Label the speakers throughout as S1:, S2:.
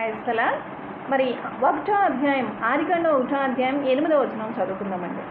S1: క్రైస్తల మరి ఒకటో అధ్యాయం ఆదికండ ఒకటో అధ్యాయం ఎనిమిదో వచనం చదువుకుందామండి.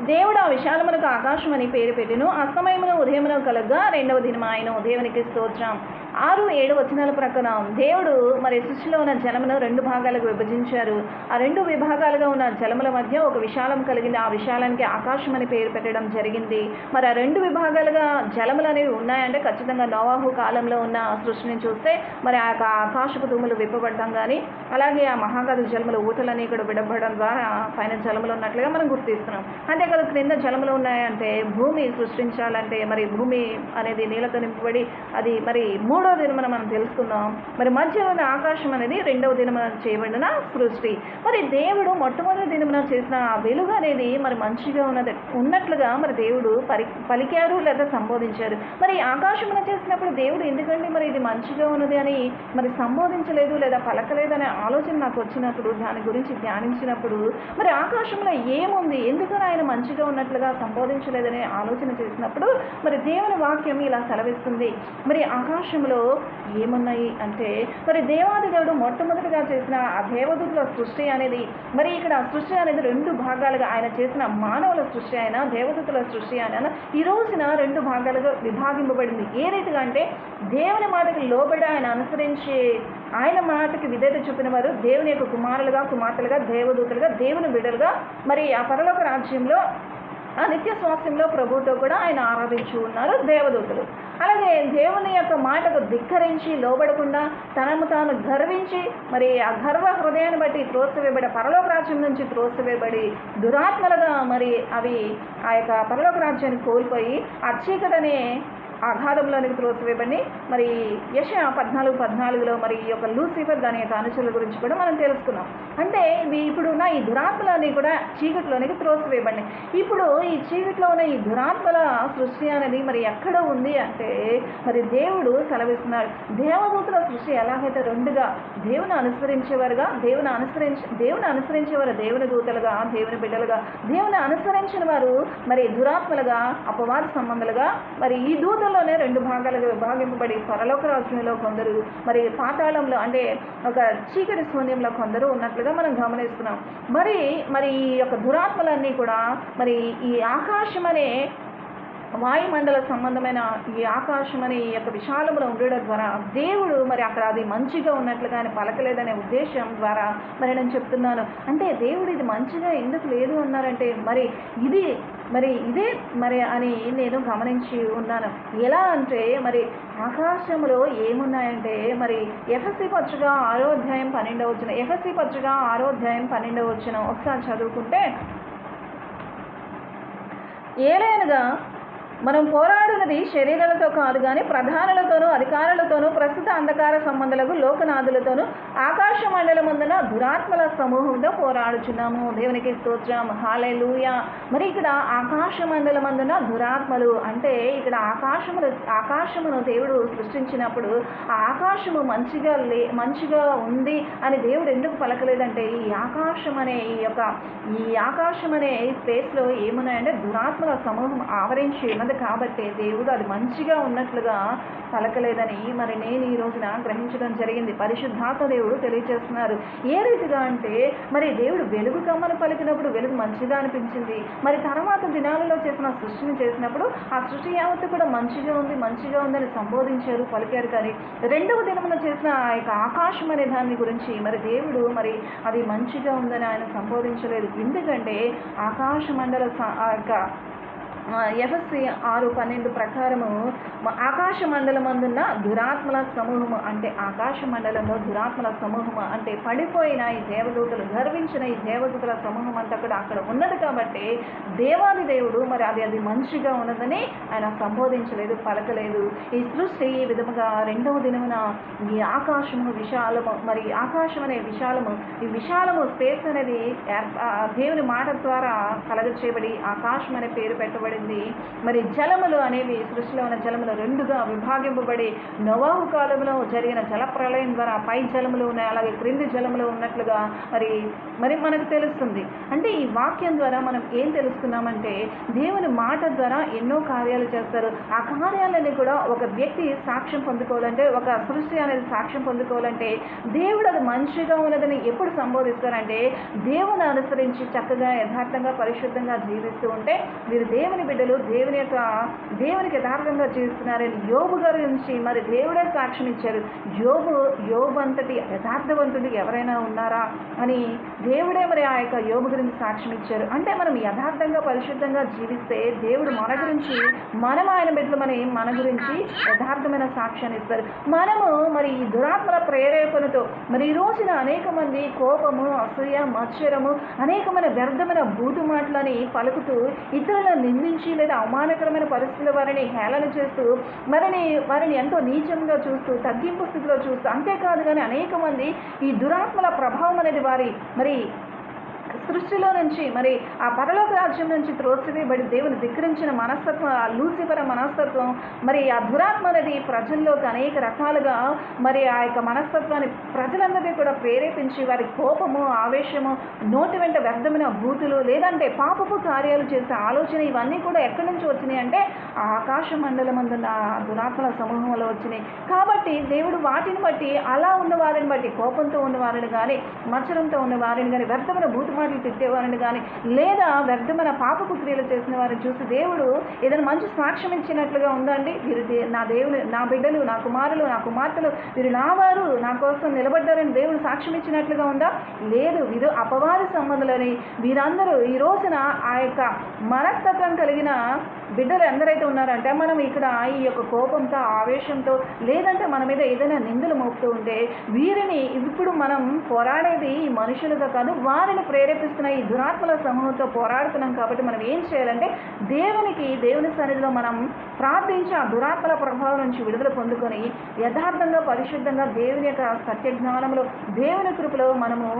S1: దేవుడు ఆ విశాలమునకు ఆకాశం అని పేరు పెట్టిను. అస్తమయమున ఉదయమున కలగ్గా రెండవ దినం ఆయన దేవునికి స్తోత్రం. ఆరు ఏడు వచనాల ప్రకారం దేవుడు మరి సృష్టిలో ఉన్న జలమును రెండు భాగాలకు విభజించారు. ఆ రెండు విభాగాలుగా ఉన్న జలముల మధ్య ఒక విశాలం కలిగింది. ఆ విశాలానికి ఆకాశం అని పేరు పెట్టడం జరిగింది. మరి ఆ రెండు విభాగాలుగా జలములు అనేవి ఉన్నాయంటే ఖచ్చితంగా నోవాహు కాలంలో ఉన్న సృష్టిని చూస్తే మరి ఆ యొక్క ఆకాశపు తుమ్ములు విప్పబడటం కానీ అలాగే ఆ మహాగత జలముల ఊటలని ఇక్కడ విడబడడం ద్వారా పైన జలములు ఉన్నట్లుగా మనం గుర్తిస్తున్నాం. అంతేకాదు క్రింద జలములు ఉన్నాయంటే భూమి సృష్టించాలంటే మరి భూమి అనేది నీళ్ళతో నింపబడి అది మరి మూడో దినమున మనం తెలుసుకుందాం. మరి మధ్య ఉన్న ఆకాశం అనేది రెండవ దినమున చేయబడిన సృష్టి. మరి దేవుడు మొట్టమొదటి దినమున చేసిన ఆ వెలుగు అనేది మరి మంచిగా ఉన్నది ఉన్నట్లుగా మరి దేవుడు పరి పలికారు లేదా సంబోధించారు. మరి ఆకాశమున చేసినప్పుడు దేవుడు ఎందుకండి మరి ఇది మంచిగా ఉన్నది అని మరి సంబోధించలేదు లేదా పలకలేదు అనే ఆలోచన నాకు వచ్చినప్పుడు దాని గురించి ధ్యానించినప్పుడు మరి ఆకాశంలో ఏముంది? ఎందుకని ఆయన మంచిగా ఉన్నట్లుగా సంబోధించలేదనే ఆలోచన చేసినప్పుడు మరి దేవుని వాక్యం ఇలా సెలవిస్తుంది. మరి ఆకాశంలో ఏమున్నాయి అంటే మరి దేవాది దేవుడు మొట్టమొదటిగా చేసిన ఆ దేవదూతుల సృష్టి అనేది మరి ఇక్కడ సృష్టి అనేది రెండు భాగాలుగా ఆయన చేసిన మానవుల సృష్టి అయినా దేవదూతుల సృష్టి అయినా ఈ రోజున రెండు భాగాలుగా విభాగింపబడింది. ఏ రీతిగా అంటే దేవుని మాటకి లోబడి ఆయన అనుసరించి ఆయన మాటకి విధేత చూపిన వారు దేవుని యొక్క కుమారులుగా కుమార్తెలుగా దేవదూతలుగా దేవుని బిడ్డలుగా మరి ఆ పరలోక రాజ్యంలో ఆ నిత్య స్వాస్యంలో ప్రభుతో కూడా ఆయన ఆరాధించి ఉన్నారు దేవదూతలు. అలాగే దేవుని యొక్క మాటకు ధిక్కరించి లోబడకుండా తనను తాను గర్వించి మరి ఆ గర్వ హృదయాన్ని బట్టి త్రోసివేయబడి పరలోక రాజ్యం నుంచి త్రోసివేయబడి దురాత్మలుగా మరి అవి ఆ యొక్క పరలోక రాజ్యాన్ని కోల్పోయి ఆ చీకటనే అఘాధంలోనికి త్రోసివేయబడి మరి యశ పద్నాలుగు పద్నాలుగులో మరి ఈ యొక్క లూసిఫర్ దాని యొక్క అనుచరుల గురించి కూడా మనం తెలుసుకున్నాం. అంటే ఇవి ఇప్పుడు ఉన్న ఈ దురాత్మలన్నీ కూడా చీకటిలోనికి త్రోసివేయబడినాయి ఇప్పుడు ఈ చీకటిలో ఉన్న ఈ దురాత్మల సృష్టి అనేది మరి ఎక్కడ ఉంది అంటే మరి దేవుడు సెలవిస్తున్నాడు. దేవదూతుల సృష్టి ఎలాగైతే రెండుగా దేవుని అనుసరించేవారుగా దేవుని అనుసరించి దేవుని అనుసరించేవారు దేవుని దూతలుగా దేవుని బిడ్డలుగా దేవుని అనుసరించిన వారు మరి దురాత్మలుగా అపవాద సంబంధాలుగా మరి ఈ దూతలు దూతల్లోనే రెండు భాగాలుగా విభాగింపబడి పరలోక రాజ్యంలో కొందరు మరి పాతాళంలో అంటే ఒక చీకటి శూన్యంలో కొందరు ఉన్నట్లుగా మనం గమనిస్తున్నాం. మరి మరి ఈ యొక్క దురాత్మలన్నీ కూడా మరి ఈ ఆకాశం అనే వాయుమండల సంబంధమైన ఈ ఆకాశం అనే ఈ యొక్క విశాలములో ఉండడం ద్వారా దేవుడు మరి అక్కడ అది మంచిగా ఉన్నట్లుగా ఆయన పలకలేదనే ఉద్దేశం ద్వారా మరి నేను చెప్తున్నాను. అంటే దేవుడు ఇది మంచిగా ఎందుకు లేదు అన్నారంటే మరి ఇది మరి ఇదే మరి అని నేను గమనించి ఉన్నాను. ఎలా అంటే మరి ఆకాశంలో ఏమున్నాయంటే మరి ఎఫ్ఎస్సి పత్రిక ఆరో అధ్యాయం పన్నెండవ వచ్చిన ఎఫ్ఎస్సి పత్రిక ఆరో అధ్యాయం పన్నెండవ వచ్చిన ఒకసారి చదువుకుంటే ఏలైనగా మనం పోరాడున్నది శరీరాలతో కాదు కానీ ప్రధానులతోనూ అధికారులతోనూ ప్రస్తుత అంధకార సంబంధాలకు లోకనాథులతోనూ ఆకాశ మండలమందున దురాత్మల సమూహంతో పోరాడుచున్నాము. దేవునికి స్తోత్రం. హాలెలూయ మరి ఇక్కడ ఆకాశ మండలమందున దురాత్మలు అంటే ఇక్కడ ఆకాశములు ఆకాశమును దేవుడు సృష్టించినప్పుడు ఆ ఆకాశము మంచిగా లే మంచిగా ఉంది అని దేవుడు ఎందుకు పలకలేదంటే ఈ ఆకాశం అనే ఈ యొక్క ఈ ఆకాశం అనే స్పేస్లో ఏమున్నాయంటే దురాత్మల సమూహం ఆవరించి ఉన్నది. కాబట్టి దేవుడు అది మంచిగా ఉన్నట్లుగా పలకలేదని మరి నేను ఈ రోజున గ్రహించడం జరిగింది. పరిశుద్ధాత్మ దేవుడు తెలియజేస్తున్నారు ఏ రీతిగా అంటే మరి దేవుడు వెలుగు కమ్మను పలికినప్పుడు వెలుగు మంచిగా అనిపించింది. మరి తర్వాత దినాలలో చేసిన సృష్టిని చేసినప్పుడు ఆ సృష్టి యావత్తు కూడా మంచిగా ఉంది మంచిగా ఉందని సంబోధించారు పలికారు. కానీ రెండవ దినమున చేసిన ఆ యొక్క ఆకాశం అనే దాని గురించి మరి దేవుడు మరి అది మంచిగా ఉందని ఆయన సంబోధించలేదు. ఎందుకంటే ఆకాశ మండల ఆ యొక్క ఎఫ్ఎస్సి ఆరు పన్నెండు ప్రకారము ఆకాశ మండలమందున్న దురాత్మల సమూహము అంటే ఆకాశ మండలంలో దురాత్మల సమూహము అంటే పడిపోయిన ఈ దేవదూతలు గర్వించిన ఈ దేవదూతల సమూహం అంతా కూడా అక్కడ ఉన్నది కాబట్టి దేవాది దేవుడు మరి అది అది మంచిగా ఉన్నదని ఆయన సంబోధించలేదు పలకలేదు. ఈ సృష్టి ఈ విధముగా రెండవ దినమున ఈ ఆకాశము విశాలము మరి ఆకాశం అనే విశాలము ఈ విశాలము స్పేస్ అనేది దేవుని మాట ద్వారా కలగ చేయబడి ఆకాశం అనే పేరు పెట్టబడి చేయబడింది మరి జలములు అనేవి సృష్టిలో ఉన్న జలములు రెండుగా విభాగింపబడి నవాహు కాలంలో జరిగిన జల ప్రళయం ద్వారా పై జలములు ఉన్నాయి అలాగే క్రింది జలములు ఉన్నట్లుగా మరి మరి మనకు తెలుస్తుంది. అంటే ఈ వాక్యం ద్వారా మనం ఏం తెలుసుకున్నామంటే దేవుని మాట ద్వారా ఎన్నో కార్యాలు చేస్తారు. ఆ కార్యాలని కూడా ఒక వ్యక్తి సాక్ష్యం పొందుకోవాలంటే ఒక సృష్టి అనేది సాక్ష్యం పొందుకోవాలంటే దేవుడు అది మంచిగా ఉన్నదని ఎప్పుడు సంబోధిస్తారంటే దేవుని అనుసరించి చక్కగా యథార్థంగా పరిశుద్ధంగా జీవిస్తూ ఉంటే వీరు దేవుని బిడ్డలు దేవుని యొక్క దేవునికి యథార్థంగా జీవిస్తున్నారని యోబు గారి నుంచి మరి దేవుడే సాక్ష్యం ఇచ్చారు. యోబు యోబు అంతటి యథార్థవంతుడు ఎవరైనా ఉన్నారా అని దేవుడే మరి ఆ యొక్క యోబు గురించి సాక్ష్యం ఇచ్చారు. అంటే మనం యథార్థంగా పరిశుద్ధంగా జీవిస్తే దేవుడు మన గురించి మనం ఆయన బిడ్డలమని మన గురించి యథార్థమైన సాక్ష్యాన్ని ఇస్తారు. మనము మరి ఈ దురాత్మల ప్రేరేపణతో మరి ఈ రోజున అనేక మంది కోపము అసూయ మత్సరము అనేకమైన వ్యర్థమైన బూతు మాటలని పలుకుతూ ఇతరులను నిందించి లేదా అవమానకరమైన పరిస్థితుల వారిని హేళన చేస్తూ మరిని వారిని ఎంతో నీచంగా చూస్తూ తగ్గింపు స్థితిలో చూస్తూ అంతేకాదు కానీ అనేక మంది ఈ దురాత్మల ప్రభావం అనేది వారి మరి సృష్టిలో నుంచి మరి ఆ పరలోక రాజ్యం నుంచి త్రోసివేయబడి దేవుని ధిక్కరించిన మనస్తత్వం ఆ లూసిఫర మనస్తత్వం మరి ఆ దురాత్మ అనేది ప్రజల్లోకి అనేక రకాలుగా మరి ఆ యొక్క మనస్తత్వాన్ని ప్రజలందరినీ కూడా ప్రేరేపించి వారి కోపము ఆవేశము నోటి వెంట వ్యర్థమైన భూతులు లేదంటే పాపపు కార్యాలు చేసే ఆలోచన ఇవన్నీ కూడా ఎక్కడి నుంచి వచ్చినాయి అంటే ఆ ఆకాశ మండలం అందున్న ఆ దురాత్మల సమూహంలో వచ్చినాయి. కాబట్టి దేవుడు వాటిని బట్టి అలా ఉన్న వారిని బట్టి కోపంతో ఉన్న వారిని కానీ మచ్చరంతో ఉన్న వారిని కానీ వ్యర్థమైన బూతు మాటలు తిట్టేవారిని కానీ లేదా వ్యర్థమైన పాపపు క్రియలు చేసిన వారిని చూసి దేవుడు ఏదైనా మంచి సాక్ష్యం ఇచ్చినట్లుగా ఉందండి? వీరు దే- నా దేవుని నా బిడ్డలు నా కుమారులు నా కుమార్తెలు వీరు నా వారు నా కోసం నిలబడ్డారని దేవుడు సాక్ష్యం ఇచ్చినట్లుగా ఉందా? లేదు వీరు అపవాది సంబంధులని. వీరందరూ ఈ రోజున ఆ యొక్క మనస్తత్వం కలిగిన బిడ్డలు ఎందరైతే ఉన్నారంటే మనం ఇక్కడ ఈ యొక్క కోపంతో ఆవేశంతో లేదంటే మన మీద ఏదైనా నిందలు మోపుతూ ఉంటే వీరిని ఇప్పుడు మనం పోరాడేది ఈ మనుషులతో కాదు వారిని ప్రేరేపిస్తున్న ఈ దురాత్మల సమూహంతో పోరాడుతున్నాం కాబట్టి మనం ఏం చేయాలంటే దేవునికి దేవుని సన్నిధిలో మనం ప్రార్థించి ఆ దురాత్మల ప్రభావం నుంచి విడుదల పొందుకొని యథార్థంగా పరిశుద్ధంగా దేవుని యొక్క సత్యజ్ఞానంలో దేవుని కృపలో మనము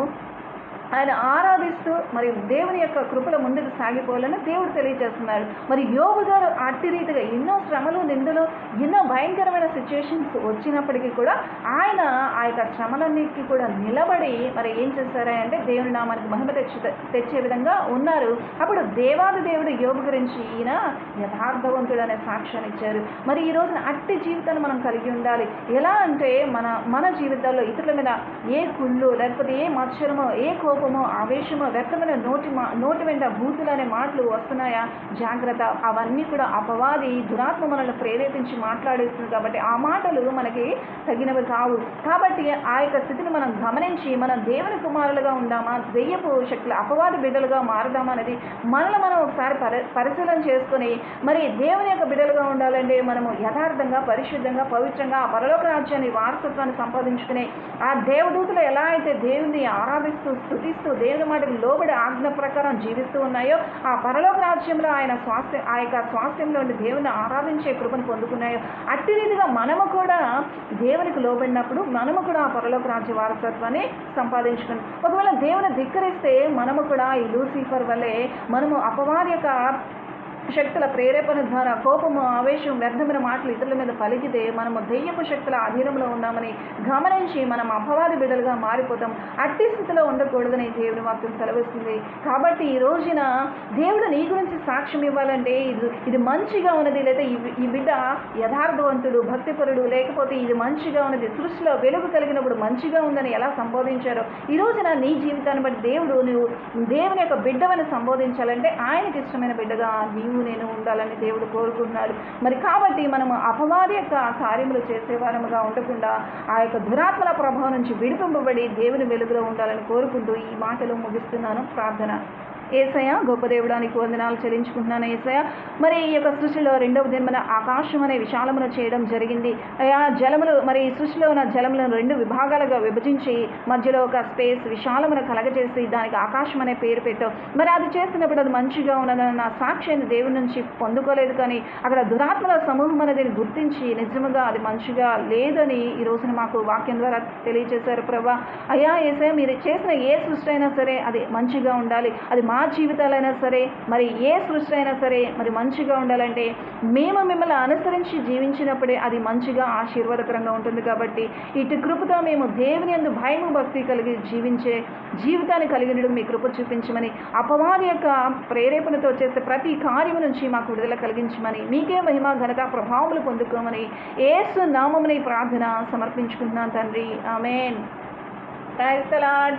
S1: ఆయన ఆరాధిస్తూ మరి దేవుని యొక్క కృపల ముందుకు సాగిపోవాలని దేవుడు తెలియజేస్తున్నారు. మరి యోగు గారు అట్టి రీతిగా ఎన్నో శ్రమలు నిందలు ఎన్నో భయంకరమైన సిచ్యువేషన్స్ వచ్చినప్పటికీ కూడా ఆయన ఆ యొక్క శ్రమలన్నిటికీ కూడా నిలబడి మరి ఏం చేశారంటే దేవుని నామానికి మహిమ తెచ్చి తెచ్చే విధంగా ఉన్నారు. అప్పుడు దేవాది దేవుడు యోగు గురించి ఈయన యథార్థవంతుడు అనే సాక్ష్యాన్ని ఇచ్చారు. మరి ఈ రోజున అట్టి జీవితాన్ని మనం కలిగి ఉండాలి. ఎలా అంటే మన మన జీవితాల్లో ఇతరుల మీద ఏ కుళ్ళు లేకపోతే ఏ మత్సరమో ఏ కోపం కోపమో ఆవేశమో వ్యక్తమైన నోటి మా నోటి వెంట బూతులు అనే మాటలు వస్తున్నాయా? జాగ్రత్త. అవన్నీ కూడా అపవాది దురాత్మ మనల్ని ప్రేరేపించి మాట్లాడేస్తుంది కాబట్టి ఆ మాటలు మనకి తగినవి కావు. కాబట్టి ఆ యొక్క స్థితిని మనం గమనించి మనం దేవుని కుమారులుగా ఉందామా? దెయ్యపు శక్తులు అపవాది బిడ్డలుగా మారదామా అనేది మనల్ని మనం ఒకసారి పరి పరిశీలన చేసుకొని మరి దేవుని యొక్క బిడ్డలుగా ఉండాలంటే మనము యథార్థంగా పరిశుద్ధంగా పవిత్రంగా ఆ పరలోక రాజ్యాన్ని వారసత్వాన్ని సంపాదించుకుని ఆ దేవదూతులు ఎలా అయితే దేవుని ఆరాధిస్తూ స్థుతిస్తూ దేవుని మాటకు లోబడి ఆజ్ఞ ప్రకారం జీవిస్తూ ఉన్నాయో ఆ పరలోక రాజ్యంలో ఆయన స్వాస్థ్యం ఆ యొక్క స్వాస్థ్యంలో ఉండి దేవుని ఆరాధించే కృపను పొందుకున్నాయో అట్టి రీతిగా మనము కూడా దేవునికి లోబడినప్పుడు మనము కూడా ఆ పరలోక రాజ్య వారసత్వాన్ని సంపాదించుకుని ఒకవేళ దేవుని ధిక్కరిస్తే మనము కూడా ఈ లూసిఫర్ వలె మనము అపవాది యొక్క శక్తుల ప్రేరేపణ ద్వారా కోపము ఆవేశం వ్యర్థమైన మాటలు ఇతరుల మీద పలికితే మనము దెయ్యపు శక్తుల అధీనంలో ఉన్నామని గమనించి మనం అపవాది బిడ్డలుగా మారిపోతాం. అట్టి స్థితిలో ఉండకూడదని దేవుని వాక్యం సెలవిస్తుంది. కాబట్టి ఈ రోజున దేవుడు నీ గురించి సాక్ష్యం ఇవ్వాలంటే ఇది ఇది మంచిగా ఉన్నది లేదా ఈ బిడ్డ యథార్థవంతుడు భక్తిపరుడు లేకపోతే ఇది మంచిగా ఉన్నది సృష్టిలో వెలుగు కలిగినప్పుడు మంచిగా ఉందని ఎలా సంబోధించారో. ఈ రోజున నీ జీవితాన్ని బట్టి దేవుడు నువ్వు దేవుని యొక్క బిడ్డవని సంబోధించాలంటే ఆయనకి ఇష్టమైన బిడ్డగా నీవు నేను ఉండాలని దేవుడు కోరుకుంటున్నాడు. మరి కాబట్టి మనము అపవాది యొక్క కార్యములు చేసేవారముగా ఉండకుండా ఆ యొక్క దురాత్మల ప్రభావం నుంచి విడిపింపబడి దేవుని వెలుగులో ఉండాలని కోరుకుంటూ ఈ మాటలు ముగిస్తున్నాను. ప్రార్థన. ఏసయ గొప్ప దేవుడానికి వందనాలు చెల్లించుకుంటున్నాను ఏసయ మరి ఈ యొక్క సృష్టిలో రెండవ దినమున ఆకాశం అనే విశాలమున చేయడం జరిగింది. ఆ జలములు మరి ఈ సృష్టిలో ఉన్న జలములను రెండు విభాగాలుగా విభజించి మధ్యలో ఒక స్పేస్ విశాలమున కలగజేసి దానికి ఆకాశం అనే పేరు పెట్టాం మరి అది చేస్తున్నప్పుడు అది మంచిగా ఉన్నదన్న నా సాక్ష్యాన్ని దేవుని నుంచి పొందుకోలేదు కానీ అక్కడ దురాత్మల సమూహం అనేది గుర్తించి నిజముగా అది మంచిగా లేదని ఈ రోజున మాకు వాక్యం ద్వారా తెలియజేశారు ప్రభా. అయ్యా ఏసయ మీరు చేసిన ఏ సృష్టి అయినా సరే అది మంచిగా ఉండాలి. అది మా జీవితాలైనా సరే మరి ఏ సృష్టి అయినా సరే మరి మంచిగా ఉండాలంటే మేము మిమ్మల్ని అనుసరించి జీవించినప్పుడే అది మంచిగా ఆశీర్వాదకరంగా ఉంటుంది కాబట్టి ఇటు కృపతో మేము దేవుని యందు భయము భక్తి కలిగి జీవించే జీవితాన్ని కలిగినడు మీ కృప చూపించమని అపవాది యొక్క ప్రేరేపణతో చేసే ప్రతి కార్యము నుంచి మాకు విడుదల కలిగించమని మీకే మహిమ ఘనత ప్రభావములు పొందుకోమని ఏసు నామముని ప్రార్థన సమర్పించుకుంటున్నాను తండ్రి. ఆమెన్. Thanks lord